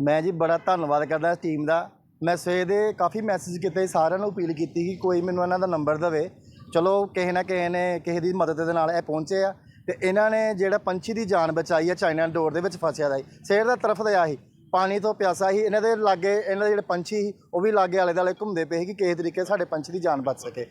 ਮੈਂ ਜੀ ਬੜਾ ਧੰਨਵਾਦ ਕਰਦਾ ਇਸ ਟੀਮ ਦਾ। ਮੈਂ ਸਵੇਰ ਦੇ ਕਾਫੀ ਮੈਸੇਜ ਕੀਤੇ, ਸਾਰਿਆਂ ਨੂੰ ਅਪੀਲ ਕੀਤੀ ਕਿ ਕੋਈ ਮੈਨੂੰ ਇਹਨਾਂ ਦਾ ਨੰਬਰ ਦੇਵੇ। ਚਲੋ, ਕਿਸੇ ਨਾ ਕਿਸੇ ਨੇ ਕਿਸੇ ਦੀ ਮਦਦ ਦੇ ਨਾਲ ਇਹ ਪਹੁੰਚੇ ਆ। ਤੇ ਇਹਨਾਂ ਨੇ ਜਿਹੜਾ ਪੰਛੀ ਦੀ ਜਾਨ ਬਚਾਈ ਆ, ਚਾਈਨਾ ਡੋਰ ਦੇ ਵਿੱਚ ਫਸਿਆ ਦਾ ਸੀ। ਸਵੇਰ ਦਾ ਤਰਫ ਦਿਆ ਸੀ ਪਾਣੀ ਤੋਂ ਪਿਆਸਾ ਸੀ, ਇਹਨਾਂ ਦੇ ਲਾਗੇ, ਇਹਨਾਂ ਦੇ ਜਿਹੜੇ ਪੰਛੀ ਸੀ, ਉਹ ਵੀ ਲਾਗੇ ਆਲੇ ਦੁਆਲੇ ਘੁੰਮਦੇ ਪਏ ਸੀ ਕਿ ਕਿਸੇ ਤਰੀਕੇ ਸਾਡੇ ਪੰਛੀ ਦੀ ਜਾਨ ਬਚ ਸਕੇ।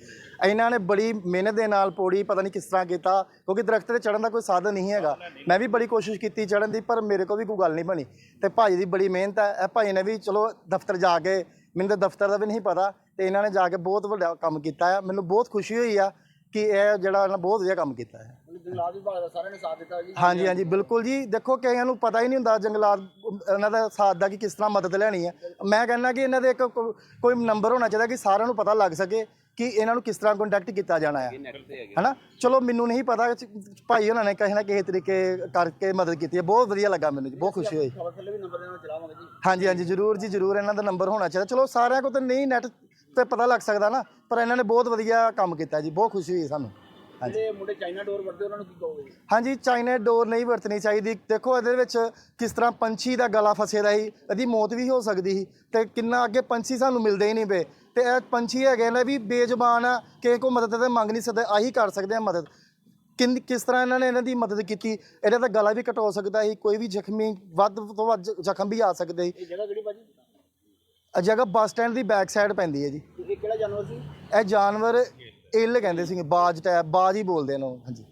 ਇਹਨਾਂ ਨੇ ਬੜੀ ਮਿਹਨਤ ਦੇ ਨਾਲ ਪੌੜੀ ਪਤਾ ਨਹੀਂ ਕਿਸ ਤਰ੍ਹਾਂ ਕੀਤਾ, ਕਿਉਂਕਿ ਦਰਖਤ ਤੇ ਚੜਨ ਦਾ ਕੋਈ ਸਾਧਨ ਨਹੀਂ ਹੈਗਾ। ਮੈਂ ਵੀ ਬੜੀ ਕੋਸ਼ਿਸ਼ ਕੀਤੀ ਚੜਨ ਦੀ, ਪਰ ਮੇਰੇ ਕੋਲ ਵੀ ਕੋਈ ਗੱਲ ਨਹੀਂ ਬਣੀ। ਤੇ ਭਾਈ ਦੀ ਬੜੀ ਮਿਹਨਤ ਹੈ, ਇਹ ਭਾਈ ਨੇ ਵੀ ਚਲੋ ਦਫ਼ਤਰ ਜਾ ਕੇ, ਮੈਨੂੰ ਤਾਂ ਦਫ਼ਤਰ ਦਾ ਵੀ ਨਹੀਂ ਪਤਾ, ਤੇ ਇਹਨਾਂ ਨੇ ਜਾ ਕੇ ਬਹੁਤ ਵੱਡਾ ਕੰਮ ਕੀਤਾ ਹੈ। ਮੈਨੂੰ ਬਹੁਤ ਖੁਸ਼ੀ ਹੋਈ ਆ ਕਿ ਇਹ ਜਿਹੜਾ ਇਹਨਾਂ ਬਹੁਤ ਵਧੀਆ ਕੰਮ ਕੀਤਾ ਹੈ। ਜੰਗਲਾਤ ਵਿਭਾਗ ਦਾ ਸਾਰਿਆਂ ਨੇ ਸਾਥ ਦਿੱਤਾ ਜੀ। ਹਾਂਜੀ ਹਾਂਜੀ ਬਿਲਕੁਲ ਜੀ। ਦੇਖੋ ਕਈਆਂ ਨੂੰ ਪਤਾ ਹੀ ਨਹੀਂ ਹੁੰਦਾ ਜੰਗਲਾਤ ਇਹਨਾਂ ਦਾ ਸਾਥ ਦਾ ਕਿ ਕਿਸ ਤਰ੍ਹਾਂ ਮਦਦ ਲੈਣੀ ਹੈ। ਮੈਂ ਕਹਿੰਦਾ ਕਿ ਇਹਨਾਂ ਦੇ ਇੱਕ ਕੋ- ਕੋਈ ਨੰਬਰ ਹੋਣਾ ਚਾਹੀਦਾ ਕਿ ਸਾਰਿਆਂ ਨੂੰ ਪਤਾ ਲੱਗ ਸਕੇ ਕਿ ਇਹਨਾਂ ਨੂੰ ਕਿਸ ਤਰ੍ਹਾਂ ਕੰਟੈਕਟ ਕੀਤਾ ਜਾਣਾ ਹੈ। ਹੈਨਾ? ਚਲੋ ਮੈਨੂੰ ਨਹੀਂ ਪਤਾ ਭਾਈ ਉਹਨਾਂ ਨੇ ਕਿਸੇ ਨਾ ਕਿਸੇ ਤਰੀਕੇ ਕਰਕੇ ਮਦਦ ਕੀਤੀ ਹੈ। ਬਹੁਤ ਵਧੀਆ ਲੱਗਾ ਮੈਨੂੰ ਜੀ ਬਹੁਤ ਖੁਸ਼ੀ ਹੋਈ। ਖਬਰ ਥੱਲੇ ਵੀ ਨੰਬਰ ਦੇਣਾ ਚਲਾਵਾਂਗੇ ਜੀ। ਹਾਂਜੀ ਹਾਂਜੀ ਜ਼ਰੂਰ ਜੀ ਜ਼ਰੂਰ ਇਹਨਾਂ ਦਾ ਨੰਬਰ ਹੋਣਾ ਚਾਹੀਦਾ। ਚਲੋ ਸਾਰਿਆਂ ਕੋਲ ਤਾਂ ਨਹੀਂ ਨੈਟ ਤੇ ਪਤਾ ਲੱਗ ਸਕਦਾ ਨਾ ਪਰ ਇਹਨਾਂ ਨੇ ਬਹੁਤ ਵਧੀਆ ਕੰਮ ਕੀਤਾ ਜੀ ਬਹੁਤ ਖੁਸ਼ੀ ਹੋਈ ਸਾਨੂੰ। ਜਿਹੜੇ ਮੁੰਡੇ ਚਾਈਨਾ ਡੋਰ ਵਰਤੇ ਉਹਨਾਂ ਨੂੰ ਕੀ ਕਹੋਗੇ? ਜੀ ਹਾਂਜੀ ਚਾਈਨਾ ਡੋਰ ਨਹੀਂ ਵਰਤਣੀ ਚਾਹੀਦੀ। ਦੇਖੋ ਇਹਦੇ ਵਿੱਚ ਕਿਸ ਤਰ੍ਹਾਂ ਪੰਛੀ ਦਾ ਗਲਾ ਫਸੇ ਸੀ ਇਹਦੀ ਮੌਤ ਵੀ ਹੋ ਸਕਦੀ ਸੀ। ਤੇ ਕਿੰਨਾ ਅੱਗੇ ਪੰਛੀ ਸਾਨੂੰ ਮਿਲਦੇ ਹੀ ਨਹੀਂ ਪਏ। ਤੇ ਇਹ ਪੰਛੀ ਹੈਗੇ ਨੇ ਵੀ ਬੇਜ਼ੁਬਾਨ ਆ ਕਿਸੇ ਕੋ ਮਦਦ ਤੇ ਮੰਗ ਨਹੀਂ ਸਕਦੇ ਆਹੀ ਕਰ ਸਕਦੇ ਆ ਮਦਦ। ਕਿੰਨ ਕਿਸ ਤਰ੍ਹਾਂ ਇਹਨਾਂ ਨੇ ਇਹਨਾਂ ਦੀ ਮਦਦ ਕੀਤੀ? ਇਹਦਾ ਤਾਂ ਗਲਾ ਵੀ ਕਟੋ ਸਕਦਾ ਸੀ ਕੋਈ ਵੀ ਜ਼ਖਮੀ ਵੱਧ ਤੋਂ ਵੱਧ ਜ਼ਖਮ ਵੀ ਆ ਸਕਦੇ ਸੀ। ਇਹ ਜਗ੍ਹਾ ਕਿਹੜੀ ਭਾਜੀ? ਇਹ ਜਗ੍ਹਾ ਬੱਸ ਸਟੈਂਡ ਦੀ ਬੈਕ ਸਾਈਡ ਪੈਂਦੀ ਹੈ ਜੀ। ਇਹ ਕਿਹੜਾ ਜਾਨਵਰ ਸੀ? ਇਹ ਜਾਨਵਰ ਇੱਲ ਕਹਿੰਦੇ ਸੀਗੇ ਬਾਜ ਟੈਪ ਬਾਜ ਹੀ ਬੋਲਦੇ ਨੇ ਉਹ ਹਾਂਜੀ।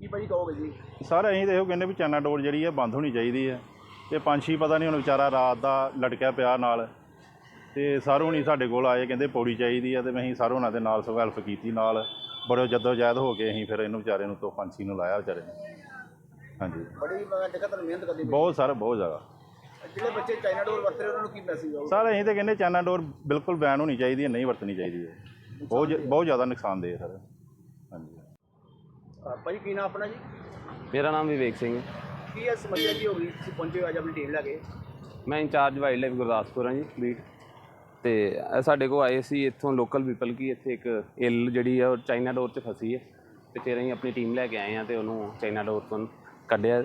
ਕੀ ਭਾਜੀ ਕਹੋਗੇ ਜੀ? ਸਰ ਅਸੀਂ ਤਾਂ ਇਹੋ ਕਹਿੰਦੇ ਵੀ ਚਾਈਨਾ ਡੋਰ ਜਿਹੜੀ ਹੈ ਬੰਦ ਹੋਣੀ ਚਾਹੀਦੀ ਹੈ ਤੇ ਪੰਛੀ ਪਤਾ ਨਹੀਂ ਹੁਣ ਵਿਚਾਰਾ ਰਾਤ ਦਾ ਲਟਕਿਆ ਪਿਆ ਨਾਲ। ਤੇ ਸਰ ਹੁਣੀ ਸਾਡੇ ਕੋਲ ਆਏ ਕਹਿੰਦੇ ਪੌੜੀ ਚਾਹੀਦੀ ਹੈ ਤੇ ਅਸੀਂ ਸਰ ਉਹਨਾਂ ਦੇ ਨਾਲ ਸਭ ਹੈਲਪ ਕੀਤੀ ਨਾਲ। ਬੜੇ ਜੱਦੋ ਜਹਿਦ ਹੋ ਕੇ ਅਸੀਂ ਫਿਰ ਇਹਨੂੰ ਵਿਚਾਰੇ ਨੂੰ ਤੋਂ ਪੰਛੀ ਨੂੰ ਲਾਇਆ ਵਿਚਾਰੇ ਨੂੰ। ਹਾਂਜੀ। ਬੜੀ ਮੈਂ ਦੇਖਿਆ ਤੁਹਾਨੂੰ ਮਿਹਨਤ ਕਰਨੀ ਬਹੁਤ ਸਰ ਬਹੁਤ ਜ਼ਿਆਦਾ। ਜਿਹੜੇ ਬੱਚੇ ਚਾਈਨਾ ਡੋਰ ਵਰਤ ਰਹੇ ਉਹਨਾਂ ਨੂੰ ਕੀ ਮੈਸੇਜ ਆਊਗਾ? ਸਰ ਅਸੀਂ ਤਾਂ ਕਹਿੰਦੇ ਚਾਈਨਾ ਡੋਰ ਬਿਲਕੁਲ ਬੈਨ ਹੋਣੀ ਚਾਹੀਦੀ ਹੈ ਨਹੀਂ ਵਰਤਣੀ ਚਾਹੀਦੀ ਹੈ। ਬਹੁਤ ਜ- ਬਹੁਤ ਜ਼ਿਆਦਾ ਨੁਕਸਾਨਦੇਹ ਹੈ ਸਰ। ਹਾਂਜੀ। ਅ, ਭਾਜੀ ਕੀ ਨਾਮ ਆਪਣਾ ਜੀ? ਮੇਰਾ ਨਾਮ ਵਿਵੇਕ ਸਿੰਘ ਹੈ। ਕੀ ਇਹ ਸਮੱਸਿਆ ਕੀ ਹੋ ਗਈ? ਤੁਸੀਂ ਪਹੁੰਚੇ ਹੋ ਅੱਜ ਆਪਣੀ ਟੀਮ ਲੈ ਕੇ। ਮੈਂ ਇੰਚਾਰਜ ਵਾਈਲਡ ਲਾਈਫ ਗੁਰਦਾਸਪੁਰ ਹਾਂ ਜੀ ਬੀਟ ਤੇ ਇਹ ਸਾਡੇ ਕੋਲ ਆਏ ਸੀ ਇੱਥੋਂ ਲੋਕਲ ਪੀਪਲ ਕੀ ਇੱਥੇ ਇੱਕ ਇੱਲ ਜਿਹੜੀ ਆ ਉਹ ਚਾਈਨਾ ਡੋਰ 'ਚ ਫਸੀ ਹੈ। ਤੇ ਫਿਰ ਅਸੀਂ ਆਪਣੀ ਟੀਮ ਲੈ ਕੇ ਆਏ ਹਾਂ ਤੇ ਉਹਨੂੰ ਚਾਈਨਾ ਡੋਰ ਤੋਂ ਕੱਢਿਆ।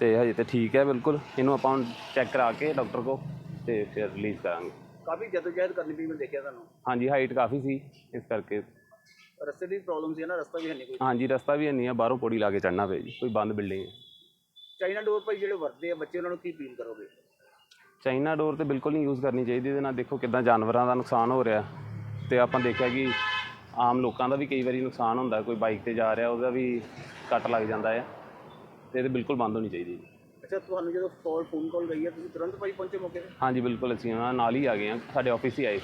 ਤੇ ਹਜੇ ਤੇ ਠੀਕ ਹੈ ਬਿਲਕੁਲ। ਇਹਨੂੰ ਆਪਾਂ ਚੈੱਕ ਕਰਾ ਕੇ ਡਾਕਟਰ ਕੋ ਤੇ ਫਿਰ ਰਿਲੀਜ਼ ਕਰਾਂਗੇ। ਕਾਫੀ ਜਦੋਜਹਿਦ ਕਰਨੀ ਪਈ ਮੈਂ ਦੇਖਿਆ ਤੁਹਾਨੂੰ। ਹਾਂਜੀ ਹਾਈਟ ਕਾਫੀ ਸੀ ਇਸ ਕਰਕੇ। ਰਸਤੇ ਦੀ ਪ੍ਰੋਬਲਮ ਸੀ ਨਾ ਰਸਤਾ ਵੀ ਹੈ ਨਹੀਂ ਕੋਈ। ਹਾਂਜੀ ਰਸਤਾ ਵੀ ਨਹੀਂ ਆ ਬਾਹਰੋਂ ਪੌੜੀ ਲਾ ਕੇ ਚੜਨਾ ਪਿਆ ਜੀ ਕੋਈ ਬੰਦ ਬਿਲਡਿੰਗ ਹੈ। ਚਾਈਨਾ ਡੋਰ ਭਾਈ ਜਿਹੜੇ ਵਰਤਦੇ ਆ ਬੱਚੇ ਉਹਨਾਂ ਨੂੰ ਕੀ ਅਪੀਲ ਕਰੋਗੇ? ਚਾਈਨਾ ਡੋਰ ਤੇ ਬਿਲਕੁਲ ਨਹੀਂ ਯੂਜ਼ ਕਰਨੀ ਚਾਹੀਦੀ ਇਹਦੇ ਨਾਲ ਦੇਖੋ ਕਿੱਦਾਂ ਜਾਨਵਰਾਂ ਦਾ ਨੁਕਸਾਨ ਹੋ ਰਿਹਾ। ਤੇ ਆਪਾਂ ਦੇਖਿਆ ਕਿ ਆਮ ਲੋਕਾਂ ਦਾ ਵੀ ਕਈ ਵਾਰੀ ਨੁਕਸਾਨ ਹੁੰਦਾ ਕੋਈ ਬਾਈਕ ਤੇ ਜਾ ਰਿਹਾ ਉਹਦਾ ਵੀ ਕੱਟ ਲੱਗ ਜਾਂਦਾ ਹੈ। ਤੇ ਇਹ ਬਿਲਕੁਲ ਬੰਦ ਹੋਣੀ ਚਾਹੀਦੀ ਹੈ ਅੱਛਾ ਤੁਹਾਨੂੰ ਜਦੋਂ ਕਾਲ ਫੋਨ ਕਾਲ ਗਈ ਹੈ ਤੁਸੀਂ ਤੁਰੰਤ ਭਾਈ ਪਹੁੰਚੇ ਮੌਕੇ ਤੇ? ਹਾਂਜੀ ਬਿਲਕੁਲ ਅਸੀਂ ਉਹਨਾਂ ਨਾਲ ਹੀ ਆ ਗਏ ਹਾਂ ਸਾਡੇ ਆਫਿਸ ਹੀ ਆਏ।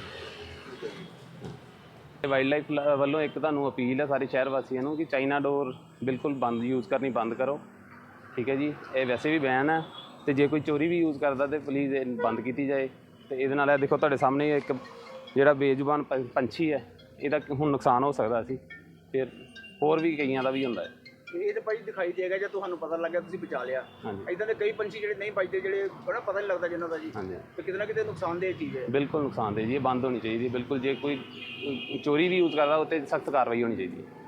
ਵਾਈਲਡ ਲਾਈਫ ਵੱਲੋਂ ਇੱਕ ਤੁਹਾਨੂੰ ਅਪੀਲ ਹੈ ਸਾਰੇ ਸ਼ਹਿਰ ਵਾਸੀਆਂ ਨੂੰ ਕਿ ਚਾਈਨਾ ਡੋਰ ਬਿਲਕੁਲ ਬੰਦ ਯੂਜ਼ ਕਰਨੀ ਬੰਦ ਕਰੋ। ਠੀਕ ਹੈ ਜੀ ਇਹ ਵੈਸੇ ਵੀ ਬੈਨ ਹੈ ਤੇ ਜੇ ਕੋਈ ਚੋਰੀ ਵੀ ਯੂਜ਼ ਕਰਦਾ ਤੇ ਪਲੀਜ਼ ਇਹ ਬੰਦ ਕੀਤੀ ਜਾਏ। ਤੇ ਇਹਦੇ ਨਾਲ ਇਹ ਦੇਖੋ ਤੁਹਾਡੇ ਸਾਹਮਣੇ ਇੱਕ ਜਿਹੜਾ ਬੇਜ਼ੁਬਾਨ ਪੰਛੀ ਹੈ ਇਹਦਾ ਹੁਣ ਨੁਕਸਾਨ ਹੋ ਸਕਦਾ ਸੀ। ਫਿਰ ਹੋਰ ਵੀ ਕਈਆਂ ਦਾ ਵੀ ਹੁੰਦਾ ਹੈ। ਇਹ ਤੇ ਭਾਈ ਦਿਖਾਈ ਦੇਗਾ ਜੇ ਤੁਹਾਨੂੰ ਪਤਾ ਲੱਗ ਗਿਆ ਤੁਸੀਂ ਬਚਾ ਲਿਆ। ਹਾਂਜੀ। ਇਦਾਂ ਦੇ ਕਈ ਪੰਛੀ ਜਿਹੜੇ ਨਹੀਂ ਬਚਦੇ ਜਿਹੜੇ ਬੜਾ ਪਤਾ ਨਹੀਂ ਲੱਗਦਾ ਜਿਨ੍ਹਾਂ ਦਾ ਜੀ। ਹਾਂਜੀ। ਤੇ ਕਿਤੇ ਨਾ ਕਿਤੇ ਨੁਕਸਾਨਦੇਹ ਚੀਜ਼ ਹੈ। ਬਿਲਕੁਲ ਨੁਕਸਾਨਦੇਹ ਜੀ ਇਹ ਬੰਦ ਹੋਣੀ ਚਾਹੀਦੀ ਹੈ ਬਿਲਕੁਲ ਜੇ ਕੋਈ ਚੋਰੀ ਵੀ ਯੂਜ਼ ਕਰਦਾ ਉਹ ਤੇ ਸਖਤ ਕਾਰਵਾਈ ਹੋਣੀ ਚਾਹੀਦੀ ਹੈ।